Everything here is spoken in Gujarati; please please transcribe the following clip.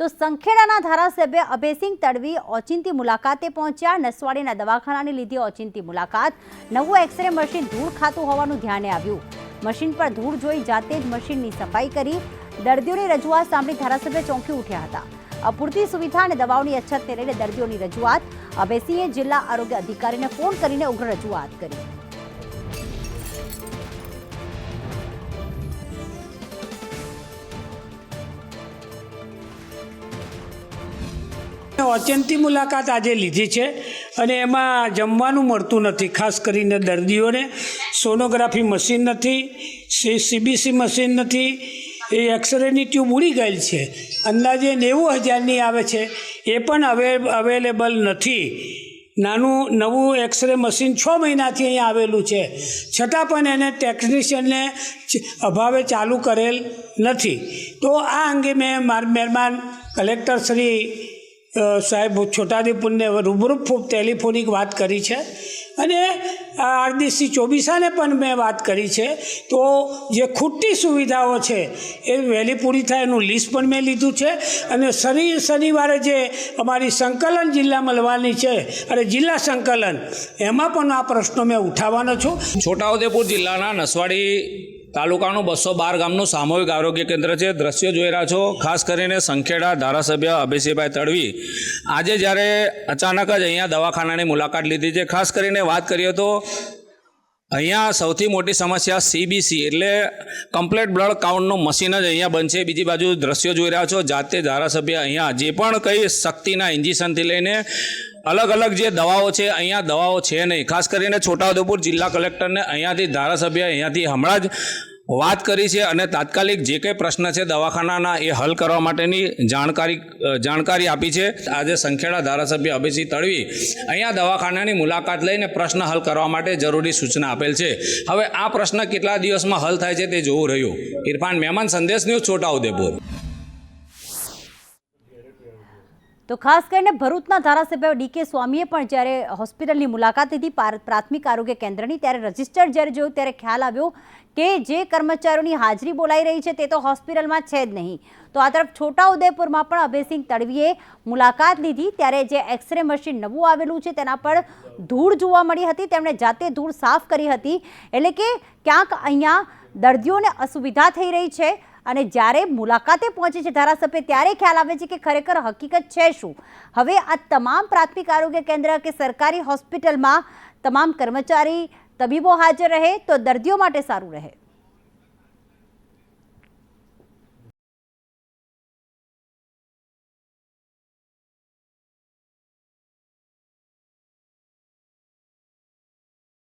તો સંખેડાના ધારાસભ્ય અભયસિંહ તડવી ઓચિંતી મુલાકાતે પહોંચ્યા. નસવાડીના દવાખાનાની લીધી ઓચિંતી મુલાકાત. નવું એક્સરે મશીન ધૂળ ખાતું હોવાનું ધ્યાને આવ્યું. મશીન પર ધૂળ જોઈ જાતે જ મશીનની સફાઈ કરી દર્દીઓની રજૂઆત સાંભળી ધારાસભ્ય ચોંકી ઉઠ્યા હતા. અપૂરતી સુવિધા અને દવાઓની અછતને લઈને દર્દીઓની રજૂઆત. અભયસિંહે જિલ્લા આરોગ્ય અધિકારીને ફોન કરીને ઉગ્ર રજૂઆત કરી. ઓચિંતી મુલાકાત આજે લીધી છે અને એમાં જમવાનું મળતું નથી, ખાસ કરીને દર્દીઓને. સોનોગ્રાફી મશીન નથી, સી સીબીસી મશીન નથી, એ એક્સરેની ટ્યુબ ઉડી ગયેલ છે. અંદાજે નેવું હજારની આવે છે. એ પણ હવે અવેલેબલ નથી. નાનું, નવું એક્સરે મશીન છ મહિનાથી અહીંયા આવેલું છે. છતાં પણ એને ટેકનિશિયનને અભાવે ચાલુ કરેલ નથી. તો આ અંગે મેં માર મહેરબાન કલેક્ટર શ્રી સાહેબ, છોટાઉદેપુરને રૂબરૂ ટેલિફોનિક વાત કરી છે. અને આરડીસી ચોબીસાને પણ મેં વાત કરી છે. તો જે ખૂટતી સુવિધાઓ છે, એ વહેલી પૂરી થાય એનું લિસ્ટ પણ મેં લીધું છે. અને શનિ, શનિવારે જે અમારી સંકલન જિલ્લા મળવાની છે, અને જિલ્લા સંકલન, એમાં પણ આ પ્રશ્નો મેં ઉઠાવવાનો છું. છોટાઉદેપુર જિલ્લાના નસવાડી તાલુકાનું બસો બાર ગામનું સામૂહિક આરોગ્ય કેન્દ્ર છે. દ્રશ્યો જોઈ રહ્યા છો. ખાસ કરીને સંખેડા ધારાસભ્ય અભિષેકભાઈ તડવી. આજે જ્યારે અચાનક જ અહીંયા દવાખાનાની મુલાકાત લીધી છે. ખાસ કરીને વાત કરીએ તો અહીંયા સૌથી મોટી સમસ્યા સીબીસી એટલે કમ્પ્લેટ બ્લડ કાઉન્ટનું મશીન જ અહીંયા બનશે બીજી બાજુ દ્રશ્યો જોઈ રહ્યા છો. જાતે ધારાસભ્ય અહીંયા જે પણ કંઈ શક્તિના ઇન્જેક્શનથી લઈને અલગ અલગ જે દવાઓ છે, અહીંયા દવાઓ છે નહીં. ખાસ કરીને છોટાઉદેપુર જિલ્લા કલેક્ટરને અહીંયાથી ધારાસભ્ય અહીંયાથી હમણાં જ વાત કરી છે અને તાત્કાલિક જે કંઈ પ્રશ્ન છે દવાખાનાના એ હલ કરવા માટેની જાણકારી જાણકારી આપી છે. આજે સંખેડા ધારાસભ્ય અભિસિંહ તળવી અહીંયા દવાખાનાની મુલાકાત લઈને પ્રશ્ન હલ કરવા માટે જરૂરી સૂચના આપેલ છે. હવે આ પ્રશ્ન કેટલા દિવસમાં હલ થાય છે તે જોવું રહ્યું. ઇરફાન, મહેમાન સંદેશ ન્યૂઝ છોટાઉદેપુર. તો ખાસ કરીને ભરૂચના ધારાસભ્ય ડીકે સ્વામીએ પણ જ્યારે હોસ્પિટલની મુલાકાત લીધી પ્રાથમિક આરોગ્ય કેન્દ્રની, ત્યારે રજિસ્ટર જ્યારે જોયું ત્યારે ખ્યાલ આવ્યો કે જે કર્મચારીઓની હાજરી બોલાઈ રહી છે તે તો હોસ્પિટલમાં છે જ નહીં. તો આ તરફ છોટાઉદેપુરમાં પણ અભયસિંહ તડવીએ મુલાકાત લીધી ત્યારે જે એક્સરે મશીન નવું આવેલું છે તેના પર ધૂળ જોવા મળી હતી. તેમણે જાતે ધૂળ સાફ કરી હતી. એટલે કે ક્યાંક અહીંયા દર્દીઓને અસુવિધા થઈ રહી છે. અને જ્યારે મુલાકાતે પહોંચે છે ધારાસભ્ય, ત્યારે ખ્યાલ આવે છે કે ખરેખર હકીકત છે શું? હવે આ તમામ પ્રાથમિક આરોગ્ય કેન્દ્ર કે સરકારી હોસ્પિટલમાં તમામ કર્મચારી તબીબો હાજર રહે તો દર્દીઓ માટે સારું રહે.